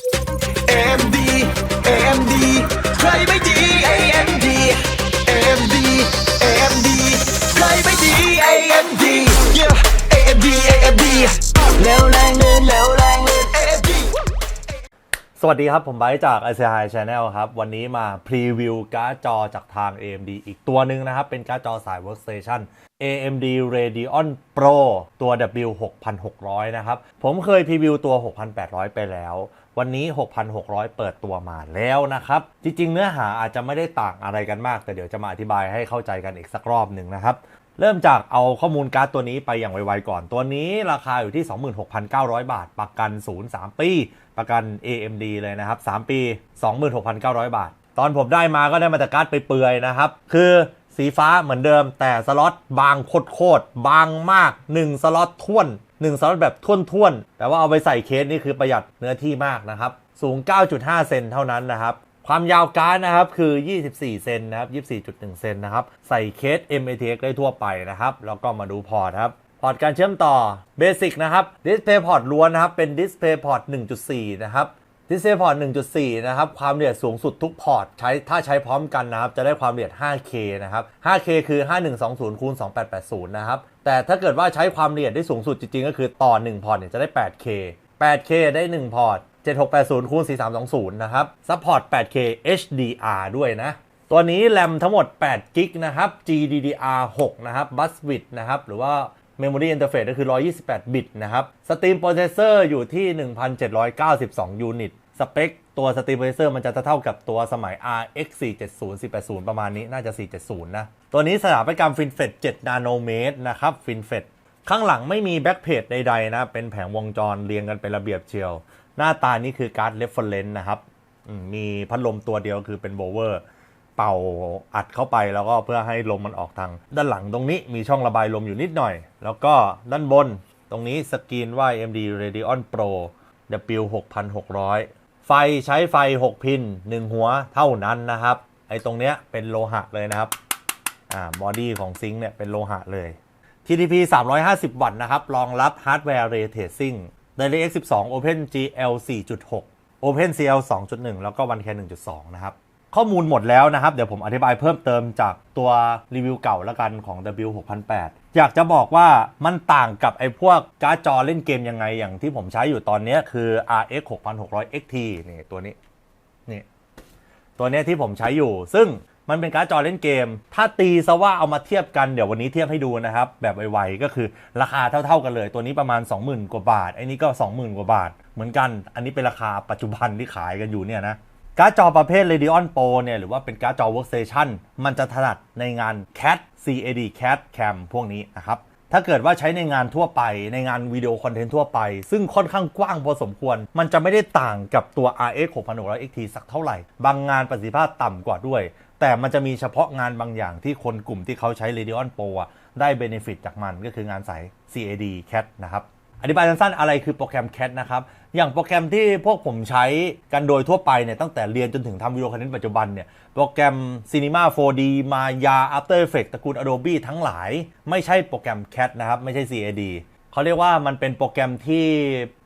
AMD AMD ใครไม่ดี AMD AMD AMD ใครไม่ดี AMD yeah AMD AMD เร็วแรงลื่นเร็วแรงลื่น AMD สวัสดีครับ ผมไบร์ทจาก i c i Channel ครับ วันนี้มาพรีวิวการ์ดจอจากทาง AMD อีกตัวหนึ่งนะครับ เป็นการ์ดจอสาย Workstation AMD Radeon Pro ตัว W6600 นะครับ ผมเคยพรีวิวตัว 6800 ไปแล้ว วันนี้ 6600 เปิดตัวมาแล้วนะครับ จริง ๆ เนื้อหาอาจจะไม่ได้ต่างอะไรกันมาก แต่เดี๋ยวจะมาอธิบายให้เข้าใจกันอีกสักรอบหนึ่งนะครับ เริ่มจากเอาข้อมูลการ์ดตัวนี้ไปอย่างไวๆก่อน ตัวนี้ราคาอยู่ที่ 26,900 บาท ประกันศูนย์3ปี ประกัน AMD เลยนะครับ 3 ปี 26,900 บาท ตอนผมได้มาก็ได้มาจากการ์ดไปเปื่อยๆนะครับ คือสีฟ้าเหมือนเดิม แต่สล็อตบางโคตรๆบางมาก 1 สล็อตท่วน 1ซอสแบบท่วนๆ แต่ว่าเอาไปใส่เคสนี่คือประหยัดเนื้อที่มากนะครับ สูง 9.5 เซนเท่านั้นนะครับ ความยาวการ์ดนะครับคือ 24 เซนนะครับ 24.1 เซนนะครับ ใส่เคส MATX ได้ทั่วไปนะครับ แล้วก็มาดูพอร์ตครับ พอร์ตการเชื่อมต่อเบสิกนะครับ Display Port ล้วนนะครับ เป็น Display Port 1.4 นะครับ Display Port 1.4 นะครับ ความละเอียดสูงสุดทุกพอร์ตใช้ถ้าใช้พร้อมกันนะครับ จะได้ความละเอียด 5K นะครับ 5K คือ 5120คูณ2880 นะครับ แต่ถ้าเกิดว่าใช้ความละเอียดได้สูงสุดจริงๆ ก็คือต่อ 1 พอร์ตเนี่ยจะได้ 8K 8K ได้ 1 พอร์ต 7680คูณ4320 นะครับ ซัพพอร์ต 8K HDR ด้วยนะตัวนี้แรมทั้งหมด8กิกนะครับ GDDR6 นะครับ Bus Width นะครับ หรือว่า Memory Interface ก็คือ 128 บิตนะครับ Steam Processor อยู่ที่ 1,792 ยูนิต สเปคตัว Steam Processor มันจะเท่ากับตัวสมัย RX 470 480 ประมาณนี้น่าจะ 470 นะ ตัวนี้สถาปัตยกรรม FinFET 7 นาโนเมตรนะครับ FinFET ข้างหลังไม่มีแบ็กเพจใดๆนะ เป็นแผงวงจรเรียงกันเป็นระเบียบเชียว หน้าตานี่คือการ์ด reference นะครับมมีพัดลมตัวเดียวคือเป็นโบเวอร์ เป่าอัดเข้าไปแล้วก็เพื่อให้ลมมันออกทาง ด้านหลังตรงนี้มีช่องระบายลมอยู่นิดหน่อย แล้วก็ด้านบนตรงนี้สกรีนว่า AMD Radeon Pro W6600 ไฟใช้ไฟ 6 พิน 1 หัวเท่านั้นนะครับ ไอ้ตรงเนี้ยเป็นโลหะเลยนะครับ อ่าบอดี้ของซิงค์เนี่ยเป็นโลหะเลย TDP 350 วัตต์นะครับ รองรับฮาร์ดแวร์ Ray Tracing DirectX 12 OpenGL 4.6 OpenCL 2.1 แล้วก็ OneCam 1.2 นะครับ ข้อมูลหมดแล้วนะครับ เดี๋ยวผมอธิบายเพิ่มเติมจากตัวรีวิวเก่าล้วกันของ W6008 อยากจะบอกว่ามันต่างกับไอ้พวกการ์ดจอเล่นเกมยังไงอย่างที่ผมใช้อยู่ตอนนี้คือ RX 6600 XT นี่ตัวนี้นี่ตัวนี้ที่ผมใช้อยู่ ซึ่งมันเป็นการ์ดจอเล่นเกม ถ้าตีซะว่าเอามาเทียบกันเดี๋ยววันนี้เทียบให้ดูนะครับ แบบไวๆก็คือราคาเท่าๆกันเลย ตัวนี้ประมาณ 20,000 กว่าบาทไอ้นี้ก็ 20,000 กว่าบาท เหมือนกัน อันนี้เป็นราคาปัจจุบันที่ขายกันอยู่เนี่ยนะ การ์ดจอประเภท Radeon Pro เนี่ยหรือว่าเป็นการ์ดจอ Workstation มันจะถนัดในงาน CAD CAD CAD CAM พวกนี้นะครับ ถ้าเกิดว่าใช้ในงานทั่วไปในงานวิดีโอคอนเทนต์ทั่วไป ซึ่งค่อนข้างกว้างพอสมควร มันจะไม่ได้ต่างกับตัว RX 6600 XT สักเท่าไหร่ บางงานประสิทธิภาพต่ำกว่าด้วย แต่มันจะมีเฉพาะงานบางอย่างที่คนกลุ่มที่เขาใช้ Radeon Pro อะได้เบนฟิตจากมันก็คืองานสาย CAD CAD นะครับ อธิบายสั้นๆอะไรคือโปรแกรม CAD นะครับ อย่างโปรแกรมที่พวกผมใช้กันโดยทั่วไปเนี่ยตั้งแต่เรียนจนถึงทำวิดีโอคอนเทนต์ปัจจุบันเนี่ยโปรแกรม Cinema 4D Maya After Effects ตระกูล Adobe ทั้งหลาย ไม่ใช่โปรแกรม CAD นะครับ ไม่ใช่ CAD เขาเรียกว่ามันเป็นโปรแกรมที่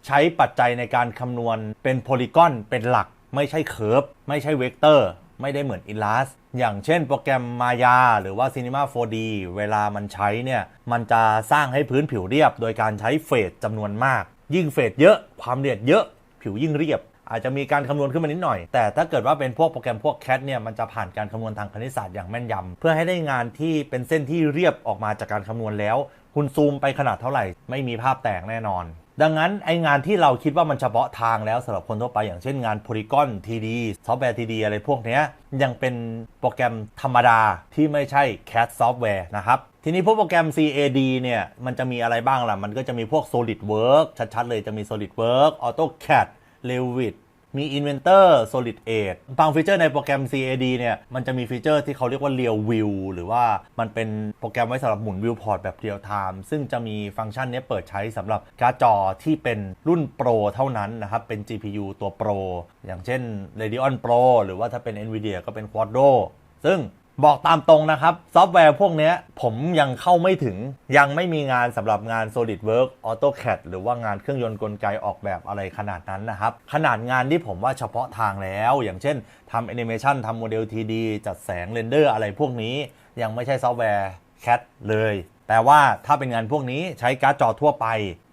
ใช้ปัจจัยในการคำนวณเป็นโพลีกอนเป็นหลัก ไม่ใช่เค r ร์ฟไม่ใช่เวกเตอร์ ไม่ได้เหมือน Illust อย่างเช่นโปรแกรม Maya หรือว่า Cinema 4D เวลามันใช้เนี่ย มันจะสร้างให้พื้นผิวเรียบ โดยการใช้เฟสจำนวนมาก ยิ่งเฟสเยอะความเอียดเยอะผิวยิ่งเรียบ อาจจะมีการคำนวณขึ้นมานิดหน่อย แต่ถ้าเกิดว่าเป็นพวกโปรแกรมพวก CAD เนี่ยมันจะผ่านการคำนวณทางคณิตศาสตร์อย่างแม่นยำเพื่อให้ได้งานที่เป็นเส้นที่เรียบออกมาจากการคำนวณแล้ว คุณซูมไปขนาดเท่าไหร่ ไม่มีภาพแตกแน่นอน ดังนั้นไองานที่เราคิดว่ามันเฉพาะทางแล้วสำหรับคนทั่วไปอย่างเช่นงาน Polygon 3D ซอฟต์แวร์ 3D อะไรพวกนี้ยยังเป็นโปรแกรมธรรมดาที่ไม่ใช่ CAD ซอฟต์แวร์นะครับ ทีนี้พวกโปรแกรม CAD เนี่ย มันจะมีอะไรบ้างล่ะ มันก็จะมีพวก SolidWorks ชัดๆเลยจะมี SolidWorks AutoCAD Revit มี Inventor Solid 8บางฟีเจอร์ในโปรแกรม CAD เนี่ยมันจะมีฟีเจอร์ที่เขาเรียกว่า Real View หรือว่ามันเป็นโปรแกรมไว้สำหรับหมุน Viewport แบบ Real Time ซึ่งจะมีฟังก์ชันนี้เปิดใช้สำหรับการ์ดจอที่เป็นรุ่น Pro เท่านั้นนะครับ เป็น GPU ตัว Pro อย่างเช่น Radeon Pro หรือว่าถ้าเป็น NVIDIA ก็เป็น Quadro ซึ่ง บอกตามตรงนะครับ ซอฟต์แวร์พวกนี้ผมยังเข้าไม่ถึง ยังไม่มีงานสำหรับงาน SolidWorks AutoCAD หรือว่างานเครื่องยนต์กลไกออกแบบอะไรขนาดนั้นนะครับ ขนาดงานที่ผมว่าเฉพาะทางแล้ว อย่างเช่นทำแอนิเมชันทำโมเดล 3D จัดแสงเรนเดอร์อะไรพวกนี้ยังไม่ใช่ซอฟต์แวร์ CAD เลยแต่ว่าถ้าเป็นงานพวกนี้ใช้การ์ดจอทั่วไป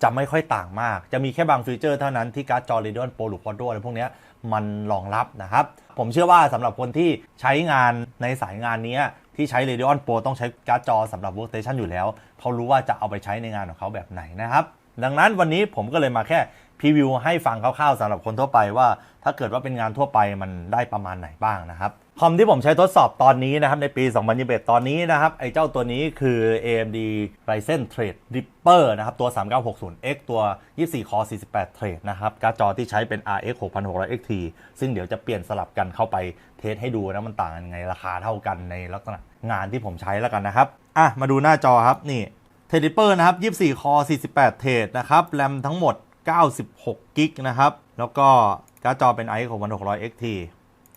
จะไม่ค่อยต่างมาก จะมีแค่บางฟีเจอร์เท่านั้นที่การ์ดจอ Radeon Pro หรือ Quadro อะไรพวกนี้มันรองรับนะครับ ผมเชื่อว่าสำหรับคนที่ใช้งานในสายงานนี้ที่ใช้ Radeon Pro ต้องใช้การ์ดจอสำหรับ Workstation อยู่แล้ว เขารู้ว่าจะเอาไปใช้ในงานของเขาแบบไหนนะครับ ดังนั้นวันนี้ผมก็เลยมาแค่พรีวิวให้ฟังคร่าวๆสำหรับคนทั่วไปว่า ถ้าเกิดว่าเป็นงานทั่วไปมันได้ประมาณไหนบ้างนะครับ คอมที่ผมใช้ทดสอบตอนนี้นะครับ ในปี 2021 ตอนนี้นะครับ ไอ้เจ้าตัวนี้คือ AMD Ryzen Thread Ripper นะครับ ตัว 3960X ตัว 24 Core 48 Thread นะครับ การ์ดจอที่ใช้เป็น RX 6600 XT ซึ่งเดี๋ยวจะเปลี่ยนสลับกันเข้าไปเทสให้ดูนะ มันต่างกันยังไงราคาเท่ากันในลักษณะงานที่ผมใช้แล้วกันนะครับ อะ มาดูหน้าจอครับ นี่เทรดเปอร์นะครับ 24 คอ 48 เทรดนะครับ แรมทั้งหมด 96 กิกนะครับ แล้วก็การ์ดจอเป็น i ของ1600 XT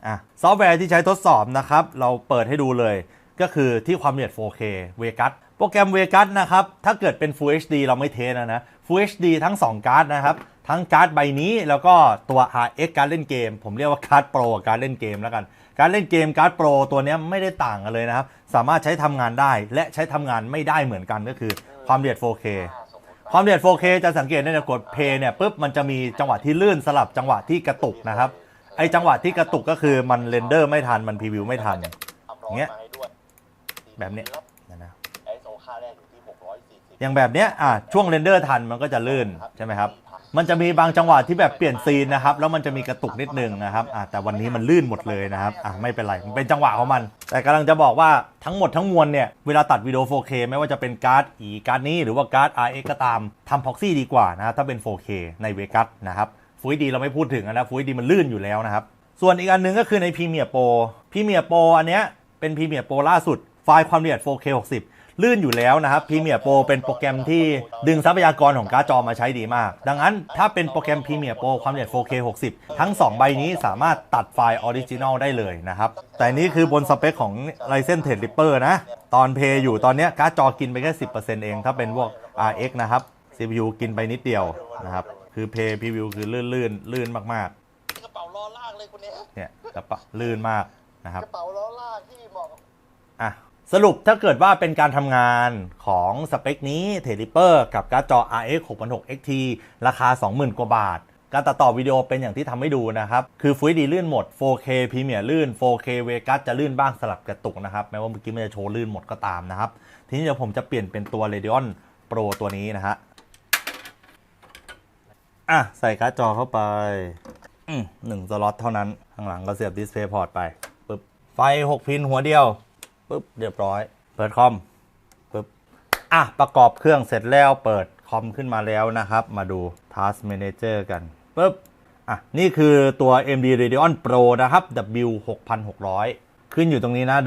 อะซอฟต์แวร์ที่ใช้ทดสอบนะครับ เราเปิดให้ดูเลย ก็คือที่ความละเอียด 4K Vegas โปรแกรม Vegas นะครับ ถ้าเกิดเป็น Full HD เราไม่เทนะนะ Full HD ทั้ง 2 การ์ดนะครับ ทั้งการ์ดใบนี้แล้วก็ตัว RX การดเล่นเกม ผมเรียกว่าการ์ดโปรกับการดเล่นเกมแล้วกัน การเล่นเกมการ์ดโปรตัวนี้ไม่ได้ต่างกันเลยนะครับ สามารถใช้ทำงานได้และใช้ทำงานไม่ได้เหมือนกันก็คือความละเอียด 4K ความละเอียด 4K จะสังเกตได้ในกด play เนี่ยปุ๊บมันจะมีจังหวะที่ลื่นสลับจังหวะที่กระตุกนะครับ ไอจังหวะที่กระตุกก็คือมันเรนเดอร์ไม่ทันมันพรีวิวไม่ทัน อย่างเงี้ย แบบเนี้ยนะนะไอโซค่าแรกอยู่ที่640อย่างแบบเนี้ยอะช่วงเรนเดอร์ทันมันก็จะลื่นใช่ไหมครับ มันจะมีบางจังหวะที่แบบเปลี่ยนซีนนะครับ แล้วมันจะมีกระตุกนิดนึงนะครับอะแต่วันนี้มันลื่นหมดเลยนะครับอะไม่เป็นไรมันเป็นจังหวะของมัน แต่กำลังจะบอกว่าทั้งหมดทั้งมวลเนี่ยเวลาตัดวิดีโอ 4K ไม่ว่าจะเป็นการ์ดอีการ์ดนี้หรือว่าการ์ด RX ก็ตามทำ proxy ดีกว่านะครับถ้าเป็น 4K ใน Vegas นะครับ Full HD เราไม่พูดถึงนะ Full HD มันลื่นอยู่แล้วนะครับ ส่วนอีกอันหนึงก็คือใน Premiere Pro Premiere Pro อันเนี้ยเป็น Premiere Pro ล่าสุด ไฟล์ความละเอียด 4K 60 ลื่นอยู่แล้วนะครับ Premiere Pro เป็นโปรแกรมที่ดึงทรัพยากรของการ์ดจอมาใช้ดีมาก ดังนั้นถ้าเป็นโปรแกรม Premiere Pro ความละเอียด 4K 60 ทั้ง 2 ใบนี้สามารถตัดไฟล์ออริจินอลได้เลยนะครับ แต่นี่คือบนสเปคของ Ryzen 10 Ripper นะ ตอนเพย์อยู่ตอนเนี้ยการ์ดจอกินไปแค่ 10%เองถ้าเป็นพวก RX นะครับ CPU กินไปนิดเดียวนะครับ คือเพย์พรีวิวคือลื่นลื่นๆลื่นมากกระเป๋าล้อลากเลยคุณเนี้ยๆ เนี่ยกระเป๋าลื่นมากนะครับ กระเป๋าล้อลากที่เหมาะกับอะสรุปถ้าเกิดว่าเป็นการทำงานของสเปคนี้เทลิเปอร์กับการ์ดจอ RX 6600 XT ราคา 20,000 กว่าบาท การตัดต่อวิดีโอเป็นอย่างที่ทำให้ดูนะครับ คือ Full HD ลื่นหมด 4K Premiere ลื่น 4K Vegas จะลื่นบ้างสลับกระตุกนะครับ แม้ว่าเมื่อกี้มันจะโชว์ลื่นหมดก็ตามนะครับ ทีนี้เดี๋ยวผมจะเปลี่ยนเป็นตัว Radeon Pro ตัวนี้นะฮะ อะ ใส่การ์ดจอเข้าไป อืมหนึ่งสล็อตเท่านั้น ข้างหลังก็เสียบ Display Port ไปปึ๊บไฟ 6 พินหัวเดียวปุ๊บเรียบร้อย เปิดคอมปุ๊บอะ ประกอบเครื่องเสร็จแล้วเปิดคอมขึ้นมาแล้วนะครับ มาดู Task Manager กันปุ๊บอะ นี่คือตัว AMD Radeon Pro นะครับ W 6600 ขึ้นอยู่ตรงนี้นะ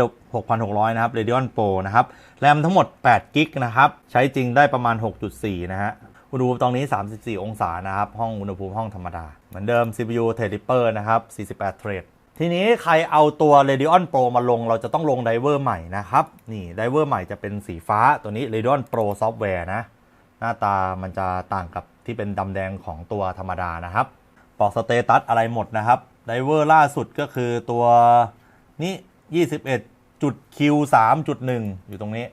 6,600 นะครับ Radeon Pro นะครับ แรมทั้งหมด8กิกนะครับ ใช้จริงได้ประมาณ 6.4 นะฮะ อุณหภูมิตรงนี้ 34 องศานะครับ ห้องอุณหภูมิห้องธรรมดา เหมือนเดิม CPU Threadripper นะครับ 48 เทรด ทีนี้ใครเอาตัว Radeon Pro มาลง เราจะต้องลงไดเวอร์ใหม่นะครับ นี่ไดเวอร์ใหม่จะเป็นสีฟ้าตัวนี้ Radeon Pro Software นะ หน้าตามันจะต่างกับที่เป็นดำแดงของตัวธรรมดานะครับ บอกสเตตัสอะไรหมดนะครับไดเวอร์ล่าสุดก็คือตัวนี้ 21.Q3.1 อยู่ตรงนี้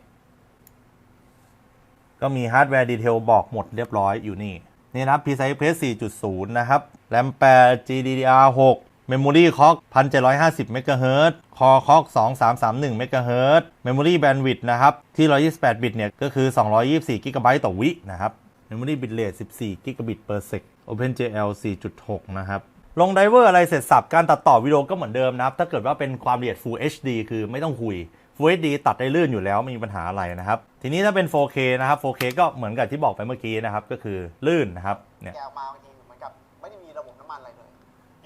ก็มีฮาร์ดแวร์ดีเทลบอกหมดเรียบร้อยอยู่นี่นี่นะครับ PCI Express 4.0 นะครับ RAM 8 GDDR6 Memory Clock 1750 MHz Core Clock 2331 MHz Memory Bandwidth นะครับ ที่ 128 บิตเนี่ย ก็คือ 224 GB ต่อวินะครับ Memory Bitrate 14 GB per sec OpenGL 4.6 นะครับ ลงไดเวอร์อะไรเสร็จสับ การตัดต่อวิดีโอก็เหมือนเดิมนะครับ ถ้าเกิดว่าเป็นความละเอียด Full HD คือไม่ต้องคุย Full HD ตัดได้ลื่นอยู่แล้วไม่มีปัญหาอะไรนะครับ ทีนี้ถ้าเป็น 4K นะครับ 4K ก็เหมือนกับที่บอกไปเมื่อกี้นะครับ ก็คือลื่นนะครับเนี่ยแกะออกมาบางทีเหมือนกับไม่ได้มีระบบน้ำมันอะไรเลย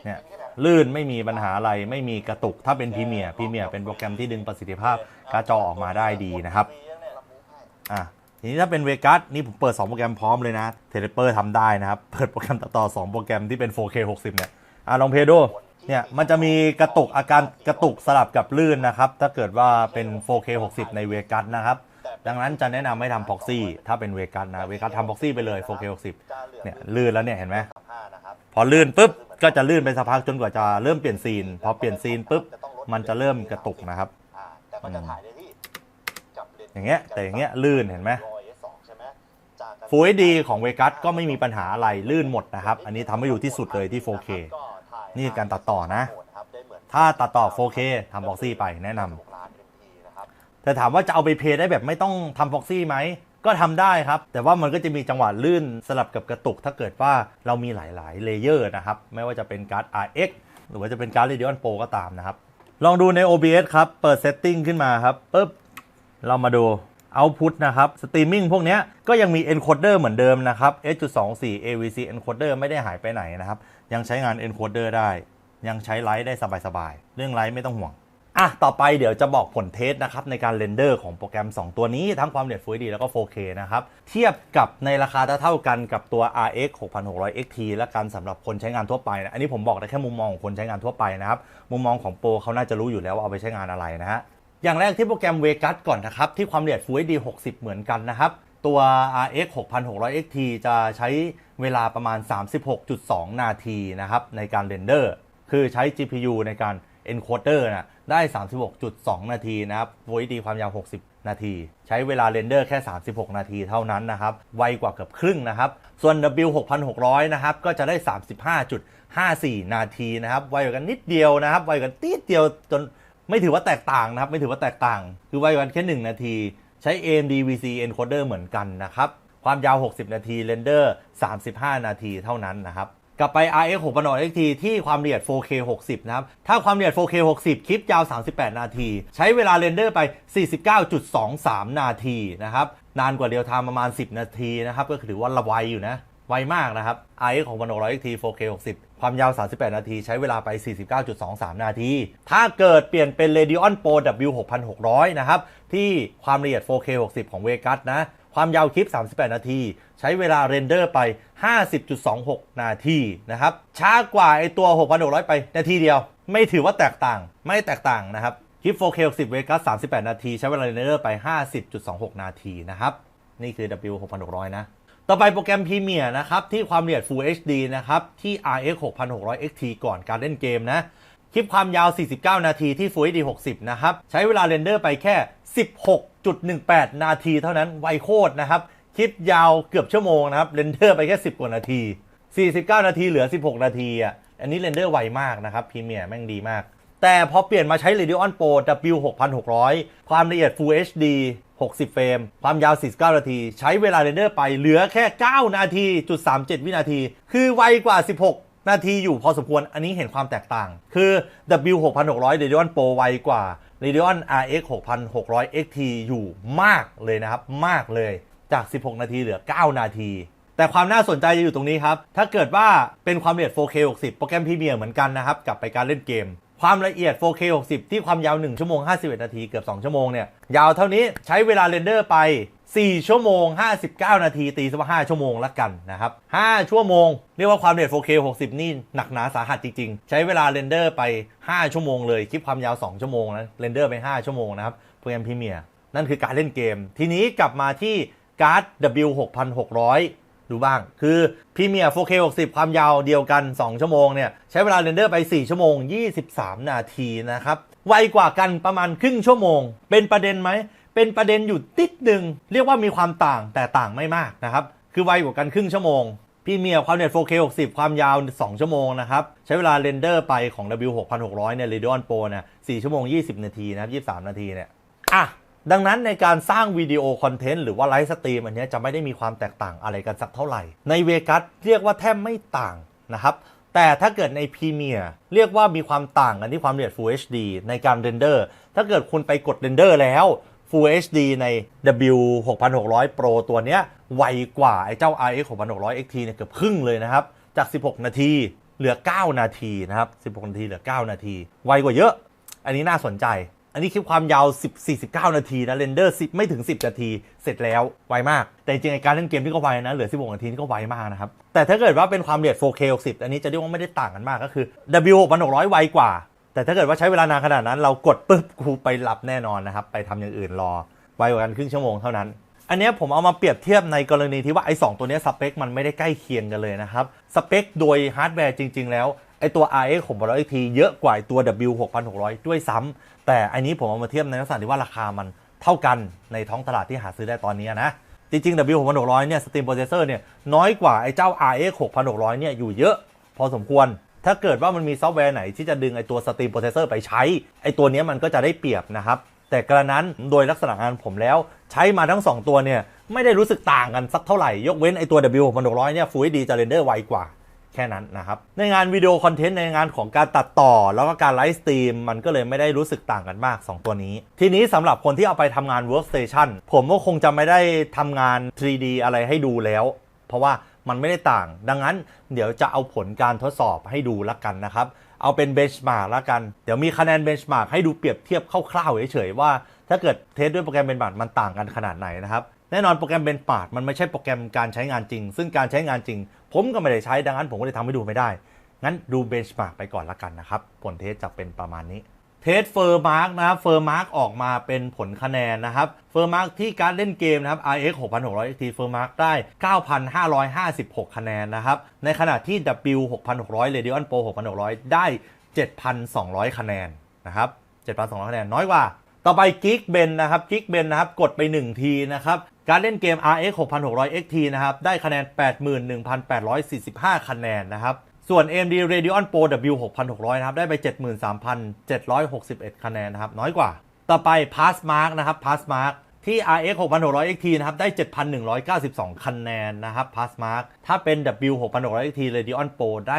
เนี่ยป็แค่แบบลื่นไม่มีปัญหาอะไรไม่มีกระตุกถ้าเป็นพรีเมียร์พรีเมียร์เป็นโปรแกรมที่ดึงประสิทธิภาพการ์ดจอออกมาได้ดีนะครับมีแล้วเนี่ยรับรู้ให้อะทีนี้ถ้าเป็นเวกัสนี่ผมเปิด 2 โปรแกรมพร้อมเลยนะเทเลเปอร์ทำได้นะครับ เปิดโปรแกรมตัดต่อ 2 โปรแกรมที่เป็น 4K 60 เนี่ยอะลองเพลย์ดูที่ เนี่ยมันจะมีกระตุกอาการกระตุกสลับกับลื่นนะครับ ถ้าเกิดว่าเป็น 4K 60 ในเวกัสนะครับ ดังนั้นจะแนะนำให้ทำพ็อกซี่ถ้าเป็นเวกัสนะเวกัสทำพ็อกซี่ไปเลย 4K 60 เนี่ยลื่นแล้วเนี่ยเห็นไหมพอลื่นปุ๊บก็จะลื่นไปสักพักจนกว่าจะเริ่มเปลี่ยนซีน พอเปลี่ยนซีนปุ๊บมันจะเริ่มกระตุกนะครับอย่างเงี้ยแต่อย่างเงี้ยลื่นเห็นไหม100 S2 ใช่ไหมจากการ Full HD ของเวกัสก็ไม่มีปัญหาอะไรลื่นหมดนะครับ อันนี้ทำให้อยู่ที่สุดเลยที่ 4K ก็ถ่ายนี่การตัดต่อนะครับได้เหมือนถ้าตัดต่อ 4K ทำบ็อกซี่ไปแนะนำ6ล้าน MP นะครับแต่ถามว่าจะเอาไปเพลย์ได้แบบไม่ต้องทำพ็อกซี่ไหมก็ทำได้ครับ แต่ว่ามันก็จะมีจังหวะลื่นสลับกับกระตุก ถ้าเกิดว่าเรามีหลาย ๆ เลเยอร์นะครับ ไม่ว่าจะเป็นการ์ด RX หรือว่าจะเป็นการ์ด Radeon Pro ก็ตามนะครับ ลองดูใน OBS ครับ เปิด Setting ขึ้นมาครับปุ๊บเรามาดู Output นะครับสตรีมมิ่งพวกเนี้ยก็ยังมี encoder เหมือนเดิมนะครับ S.24 AVC encoder ไม่ได้หายไปไหนนะครับ ยังใช้งาน encoder ได้ ยังใช้ไลท์ได้สบายๆ เรื่องไลท์ไม่ต้องห่วง อะ ต่อไปเดี๋ยวจะบอกผลเทสนะครับ ในการเรนเดอร์ของโปรแกรม 2 ตัวนี้ ทั้งความละเอียด Full HD แล้วก็ 4K นะครับ เทียบกับในราคาเท่ากันกับตัว RX 6600 XT และกันสำหรับคนใช้งานทั่วไปนะอันนี้ผมบอกได้แค่มุมมองของคนใช้งานทั่วไปนะครับ มุมมองของโปรเขาน่าจะรู้อยู่แล้วว่าเอาไปใช้งานอะไรนะฮะอย่างแรกที่โปรแกรม Vegas ก่อนนะครับ ที่ความละเอียด Full HD 60 เหมือนกันนะครับ ตัว RX 6600 XT จะใช้เวลาประมาณ 36.2 นาทีนะครับในการเรนเดอร์ คือใช้ GPU ในการ encoder นะได้ 36.2 นาทีนะครับ Full HD ความยาว 60 นาที ใช้เวลาเรนเดอร์แค่ 36 นาทีเท่านั้นนะครับ ไวกว่าเกือบครึ่งนะครับ ส่วน W 6600 นะครับ ก็จะได้ 35.54 นาทีนะครับ ไวกว่ากันนิดเดียวนะครับ ไวกว่ากันติดเดียวจนไม่ถือว่าแตกต่างนะครับ ไม่ถือว่าแตกต่าง คือไวกว่ากันแค่ 1 นาที ใช้ AMD VC encoder เหมือนกันนะครับ ความยาว 60 นาทีเรนเดอร์ 35 นาทีเท่านั้นนะครับ กลับไป RX 6 XT ที่ความละเอียด 4K 60 นะครับ ถ้าความละเอียด 4K 60 คลิปยาว 38 นาที ใช้เวลาเรนเดอร์ไป 49.23 นาทีนะครับ นานกว่าเดียวทม์ประมาณ 10 นาทีนะครับ ก็ถือว่าระไวอยู่นะ ไวมากนะครับ RX ของ1 XT 4K 60 ความยาว 38 นาที ใช้เวลาไป 49.23 นาที ถ้าเกิดเปลี่ยนเป็น Radeon Pro W 6600 นะครับ ที่ความละเอียด 4K 60 ของ Vegas นะ ความยาวคลิป 38 นาที ใช้เวลาเรนเดอร์ไป 50.26 นาทีนะครับ ช้ากว่าไอตัว 6,600 ไปนาทีเดียว ไม่ถือว่าแตกต่าง ไม่แตกต่างนะครับ คลิป 4K 60 Vegas 38 นาที ใช้เวลาเรนเดอร์ไป 50.26 นาทีนะครับ นี่คือ W 6600 นะ ต่อไปโปรแกรม Premiere นะครับ ที่ความละเอียด Full HD นะครับ ที่ RX 6600 XT ก่อนการเล่นเกมนะ คลิปความยาว 49 นาทีที่ Full HD 60 นะครับ ใช้เวลาเรนเดอร์ไปแค่ 16.18 นาทีเท่านั้นไวโคตรนะครับ คลิปยาวเกือบชั่วโมงนะครับเรนเดอร์ไปแค่ 10 กว่านาที 49 นาทีเหลือ 16 นาทีอะอันนี้เรนเดอร์ไวมากนะครับพรีเมียร์แม่งดีมาก แต่พอเปลี่ยนมาใช้ Radeon Pro W 6600 ความละเอียด Full HD 60 เฟรม ความยาว 49 นาที ใช้เวลาเรนเดอร์ไปเหลือแค่ 9 นาทีจุด37 วินาที คือไวกว่า 16 นาทีอยู่พอสมควร อันนี้เห็นความแตกต่าง คือ W 6600 Radeon Pro ไวกว่า Radeon RX 6600 XT อยู่มากเลยนะครับ มากเลย จาก 16 นาทีเหลือ 9 นาทีแต่ความน่าสนใจจะอยู่ตรงนี้ครับ ถ้าเกิดว่าเป็นความละเอียด 4K 60 โปรแกรมพรีเมียร์เหมือนกันนะครับ กลับไปการเล่นเกม ความละเอียด 4K 60 ที่ความยาว 1 ชั่วโมง 51 นาที เกือบ 2 ชั่วโมงเนี่ย ยาวเท่านี้ใช้เวลาเรนเดอร์ไป 4 ชั่วโมง 59 นาที ตีซะว่า5ชั่วโมงละกันนะครับ 5 ชั่วโมง เรียกว่าความละเอียด 4K 60 นี่หนักหนาสาหัสจริง ๆ ใช้เวลาเรนเดอร์ไป 5 ชั่วโมงเลย คลิปความยาว 2 ชั่วโมงนะเรนเดอร์ไป 5 ชั่วโมงนะครับโปรแกรมพรีเมียร์นั่นคือการเล่นเกม ทีนี้กลับมาที่การ์ด W 6600 ดูบ้าง คือพรีเมียร์ 4K 60 ความยาวเดียวกัน 2 ชั่วโมงเนี่ย ใช้เวลาเรนเดอร์ไป 4 ชั่วโมง 23 นาทีนะครับ ไวกว่ากันประมาณครึ่งชั่วโมง เป็นประเด็นไหม เป็นประเด็นอยู่ติดหนึ่ง เรียกว่ามีความต่างแต่ต่างไม่มากนะครับ คือไวกว่ากันครึ่งชั่วโมงพรีเมียร์ความละเอียด 4K 60 ความยาว 2 ชั่วโมงนะครับ ใช้เวลาเรนเดอร์ไปของ W 6600เนี่ย Radeon Pro เนี่ย4ชั่วโมง 20 นาทีนะครับ 23 นาทีเนี่ย อะ ดังนั้นในการสร้างวิดีโอคอนเทนต์หรือว่าไลฟ์สตรีมอันนี้จะไม่ได้มีความแตกต่างอะไรกันสักเท่าไหร่ ในเวกัสเรียกว่าแทบไม่ต่างนะครับแต่ถ้าเกิดในพรีเมียร์เรียกว่ามีความต่างกันที่ความละเอียด Full HD ในการเรนเดอร์ถ้าเกิดคุณไปกดเรนเดอร์แล้ว Full HD ใน W 6600 Pro ตัวเนี้ยไวกว่าไอ้เจ้า RX 6600 XT เนี่ยเกือบครึ่งเลยนะครับ จาก 16 นาทีเหลือ 9 นาทีนะครับ 16 นาทีเหลือ 9 นาที ไวกว่าเยอะ อันนี้น่าสนใจ นนี้คลิปความยาว 10 49 นาทีนะเรนเดอร์ 10 ไม่ถึง 10 นาที เสร็จแล้วไวมาก แต่จริงๆการเล่นเกมที่ก็ไวนะ เหลือ 16 นาทีนี่ก็ไวมากนะครับ แต่ถ้าเกิดว่าเป็นความเร็ว 4K 60 อันนี้จะเรียกว่าไม่ได้ต่างกันมากก็คือ W 6600 ไวกว่า แต่ถ้าเกิดว่าใช้เวลานานขนาดนั้น เรากดปุ๊บกูไปหลับแน่นอนนะครับไปทำอย่างอื่นรอไวกว่ากันครึ่งชั่วโมงเท่านั้นอันนี้ผมเอามาเปรียบเทียบในกรณีที่ว่าไอ้สองตัวนี้สเปคมันไม่ได้ใกล้เคียงกันเลยนะครับ สเปคโดยฮาร์ดแวร์จริง ๆ แล้ว ไอตัว RX 600 XT เยอะกว่าตัว W 6600 ด้วยซ้ำแต่อันนี้ผมเอามาเทียบในลักษณะที่ว่าราคามันเท่ากันในท้องตลาดที่หาซื้อได้ตอนนี้นะ จริงๆ W 6600 เนี่ย Steam Processor เนี่ยน้อยกว่าไอเจ้า RX 6600 เนี่ยอยู่เยอะพอสมควร ถ้าเกิดว่ามันมีซอฟต์แวร์ไหนที่จะดึงไอตัว Steam Processor ไปใช้ ไอตัวนี้มันก็จะได้เปรียบนะครับ แต่กระนั้นโดยลักษณะงานผมแล้ว ใช้มาทั้ง 2 ตัวเนี่ยไม่ได้รู้สึกต่างกันสักเท่าไหร่ยกเว้นไอตัว W 6600 เนี่ย Full HD จะเรนเดอร์ไวกว่า แค่นั้นนะครับ ในงานวิดีโอคอนเทนต์ในงานของการตัดต่อ แล้วก็การไลฟ์สตรีมมันก็เลยไม่ได้รู้สึกต่างกันมาก 2 ตัวนี้ ทีนี้สำหรับคนที่เอาไปทำงาน workstation ผมก็คงจะไม่ได้ทำงาน 3D อะไรให้ดูแล้ว เพราะว่ามันไม่ได้ต่าง ดังนั้นเดี๋ยวจะเอาผลการทดสอบให้ดูละกันนะครับ เอาเป็นเบนช์มาร์กละกัน เดี๋ยวมีคะแนนเบนช์มาร์กให้ดูเปรียบเทียบคร่าวๆเฉยๆว่า ถ้าเกิดเทสด้วยโปรแกรมเบนช์มาร์กมันต่างกันขนาดไหนนะครับ แน่นอนโปรแกรมเบนช์มาร์มันไม่ใช่โปรแกรมการใช้งานจริง ซึ่งการใช้งานจริง ผมก็ไม่ได้ใช้ดังนั้นผมก็เลยทำให้ดูไม่ได้ งั้นดูเบนช์มาร์กไปก่อนละกันนะครับ ผลเทสจะเป็นประมาณนี้เทสเฟอร์มาร์กนะครับเฟอร์มาร์กออกมาเป็นผลคะแนนนะครับเฟอร์มาร์กที่การเล่นเกมนะครับ RX 6600 XT เฟอร์มาร์กได้ 9,556 คะแนนนะครับ ในขณะที่ W 6600 Radeon Pro 6600 ได้ 7,200 คะแนนนะครับ 7,200 คะแนนน้อยกว่า ต่อไปกิกเบนนะครับกิกเบนนะครับกดไป 1 ทีนะครับการเล่นเกม RX 6600 XT นะครับได้คะแนน 81,845 คะแนนนะครับส่วน AMD Radeon Pro W 6600นะครับได้ไป 73,761 คะแนนนะครับน้อยกว่า ต่อไป Passmark นะครับ Passmark ที่ RX 6600 XT นะครับ ได้ 7,192 คะแนนนะครับ Passmark ถ้าเป็น W 6600 XT Radeon Pro ได้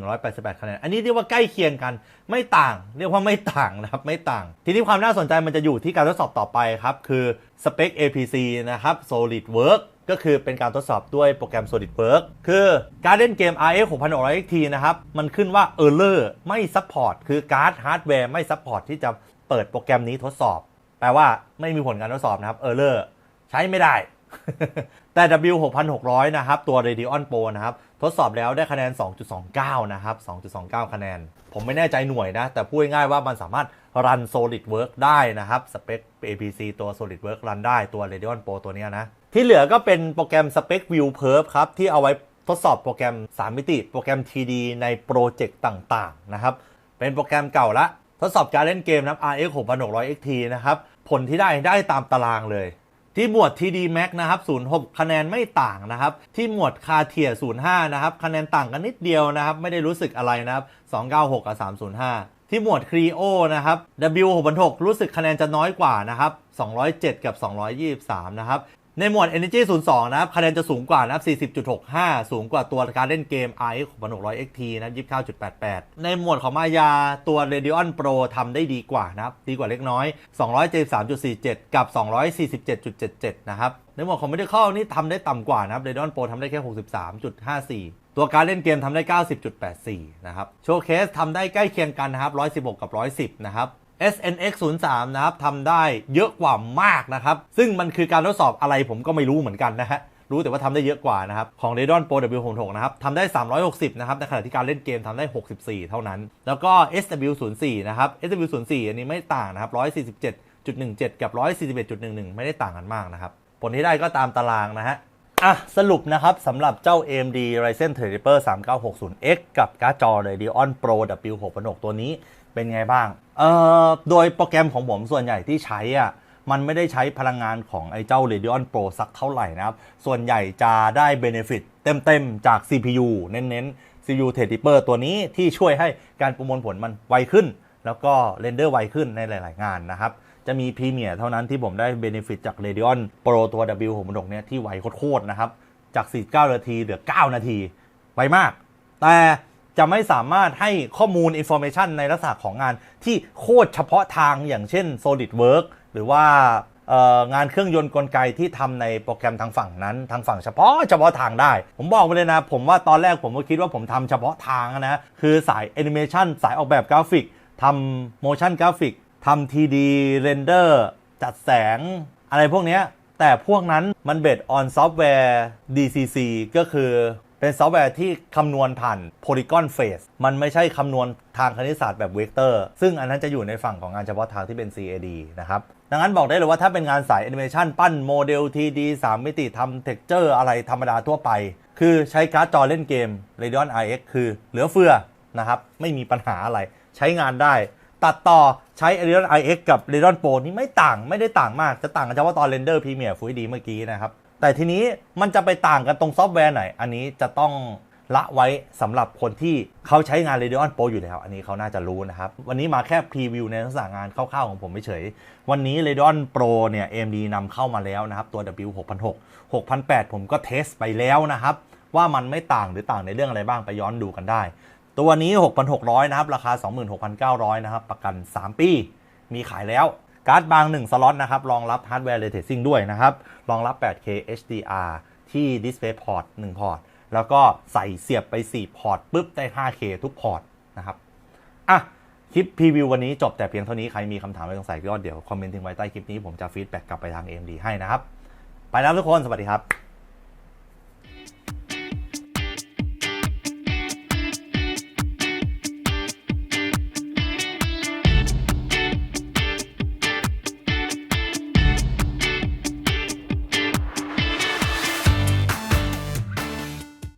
7,188 คะแนน อันนี้เรียกว่าใกล้เคียงกันไม่ต่าง เรียกว่าไม่ต่างนะครับ ไม่ต่าง ทีนี้ความน่าสนใจมันจะอยู่ที่การทดสอบต่อไปครับ คือสเปค APC นะครับ SolidWorks ก็คือเป็นการทดสอบด้วยโปรแกรม SolidWorks คือการเล่นเกม RX 6600 XT นะครับ มันขึ้นว่า Error ไม่ Support คือการ์ดฮาร์ดแวร์ไม่ Support ที่จะเปิดโปรแกรมนี้ทดสอบ แปลว่าไม่มีผลการทดสอบนะครับ Error ใช้ไม่ได้ แต่ W 6600 นะครับ ตัว Radeon Pro นะครับ ทดสอบแล้วได้คะแนน 2.29 นะครับ 2.29 คะแนน ผมไม่แน่ใจหน่วยนะ แต่พูดง่ายว่ามันสามารถรัน SolidWorks ได้นะครับ สเปค APC ตัว SolidWorks รันได้ตัว Radeon Pro ตัวนี้นะ ที่เหลือก็เป็นโปรแกรม Spec View Perf ครับ ที่เอาไว้ทดสอบโปรแกรม 3 มิติ โปรแกรม TD ในโปรเจกต์ต่าง ๆ นะครับ เป็นโปรแกรมเก่าละ ทดสอบการเล่นเกมนะครับ RX 6600 XT นะครับ ผลที่ได้ได้ตามตารางเลย ที่หมวด TD Max นะครับ06 คะแนนไม่ต่างนะครับ ที่หมวดคาเทีย05 นะครับ คะแนนต่างกันนิดเดียวนะครับ ไม่ได้รู้สึกอะไรนะครับ 296 กับ 305ที่หมวดครีโอนะครับ W.6.6 รู้สึกคะแนนจะน้อยกว่านะครับ 207 กับ 223 นะครับ ในหมวด Energy 02 นะครับคะแนนจะสูงกว่านะครับ40.65 สูงกว่าตัวการเล่นเกม RX 6600 XT นะ29.88 ในหมวดของมายาตัว Radeon Pro ทำได้ดีกว่านะครับ ดีกว่าเล็กน้อย 273.47 กับ 247.77 นะครับ ในหมวดของ Medical นี่ทำได้ต่ำกว่านะครับ Radeon Pro ทำได้แค่ 63.54ตัวการเล่นเกมทำได้ 90.84 นะครับ Showcase ทำได้ใกล้เคียงกันนะครับ 116 กับ 110 นะครับ SNX 03นะครับทำได้เยอะกว่ามากนะครับ ซึ่งมันคือการทดสอบอะไรผมก็ไม่รู้เหมือนกันนะฮะรู้แต่ว่าทำได้เยอะกว่านะครับ ของ r a d o n Pro W66 นะครับทำได้ 360 นะครับ ในขณะที่การเล่นเกมทำได้ 64 เท่านั้น แล้วก็ SW04 นะครับ SW04 อันนี้ไม่ต่างนะครับ 147.17 กับ 141.11 ไม่ได้ต่างกันมากนะครับ ผลที่ได้ก็ตามตารางนะฮะ อะ สรุปนะครับสำหรับเจ้า AMD Ryzen Threadripper 3960X กับการ์ดจอ Radeon Pro W616 ตัวนี้เป็นไงบ้าง เอ่อโดยโปรแกรมของผมส่วนใหญ่ที่ใช้อะมันไม่ได้ใช้พลังงานของไอ้เจ้า Radeon Pro สักเท่าไหร่นะครับ ส่วนใหญ่จะได้ Benefit เต็มๆ จาก CPU เน้นๆ CPU Threadripper ตัวนี้ที่ช่วยให้การประมวลผลมันไวขึ้น แล้วก็เรนเดอร์ไวขึ้นในหลาย ๆ งานนะครับ จะมี Premiere เท่านั้นที่ผมได้ Benefit จาก Radeon Pro ตัว W 6 6เนี่ยที่ไวโคตรๆนะครับ จาก 49 นาทีเหลือ 9 นาที ไวมาก แต่ จะไม่สามารถให้ข้อมูล Information ในลักษณะของงานที่โคตรเฉพาะทางอย่างเช่น SolidWorks หรือว่างานเครื่องยนต์กลไกที่ทำในโปรแกรมทางฝั่งนั้น ทางฝั่งเฉพาะเฉพาะทางได้ ผมบอกไปเลยนะ ผมว่าตอนแรกผมก็คิดว่าผมทำเฉพาะทางนะ คือสายแอนิเมชันสายออกแบบกราฟิกทำ motion กราฟิกทำ TD Render จัดแสงอะไรพวกนี้แต่พวกนั้นมันเบสออนซอฟต์แวร์ DCC ก็คือ เป็นซอฟต์แวร์ที่คำนวณผ่าน Polygon Face มันไม่ใช่คำนวณทางคณิตศาสตร์แบบเวกเตอร์ ซึ่งอันนั้นจะอยู่ในฝั่งของงานเฉพาะทางที่เป็น CAD นะครับ ดังนั้นบอกได้เลยว่าถ้าเป็นงานสายแอนิเมชันปั้นโมเดล TD 3 มิติทำเท็กเจอร์อะไรธรรมดาทั่วไป คือใช้การ์ดจอเล่นเกม Radeon RX คือเหลือเฟือนะครับ ไม่มีปัญหาอะไร ใช้งานได้ ตัดต่อใช้ Radeon RX กับ Radeon Pro นี่ไม่ต่าง ไม่ได้ต่างมาก จะต่างกันเฉพาะตอนเรนเดอร์พรีเมียร์ Full HD เมื่อกี้นะครับ แต่ทีนี้มันจะไปต่างกันตรงซอฟต์แวร์ไหน อันนี้จะต้องละไว้สำหรับคนที่เขาใช้งาน Radeon Pro อยู่แล้ว อันนี้เขาน่าจะรู้นะครับ วันนี้มาแค่พรีวิวในลักษณะงานคร่าวๆของผมเฉย วันนี้ Radeon Pro เนี่ย AMD นำเข้ามาแล้วนะครับ ตัว W 6006 6008 ผมก็เทสไปแล้วนะครับ ว่ามันไม่ต่างหรือต่างในเรื่องอะไรบ้างไปย้อนดูกันได้ ตัวนี้ 6,600 นะครับ ราคา 26,900 นะครับ ประกัน 3 ปี มีขายแล้ว การ์ดบาง 1 สล็อตนะครับรองรับฮาร์ดแวร์เรทซิ่งด้วยนะครับ รองรับ 8K HDR ที่ DisplayPort 1 พอร์ต แล้วก็ใส่เสียบไป 4 พอร์ตปุ๊บ ได้ 5K ทุกพอร์ตนะครับ อะ คลิปพรีวิววันนี้จบแต่เพียงเท่านี้ ใครมีคำถามอะไรสงสัยก็เดี๋ยว คอมเมนต์ทิ้งไว้ใต้คลิปนี้ ผมจะฟีดแบ็กกลับไปทาง AMD ให้นะครับ ไปแล้วทุกคน สวัสดีครับ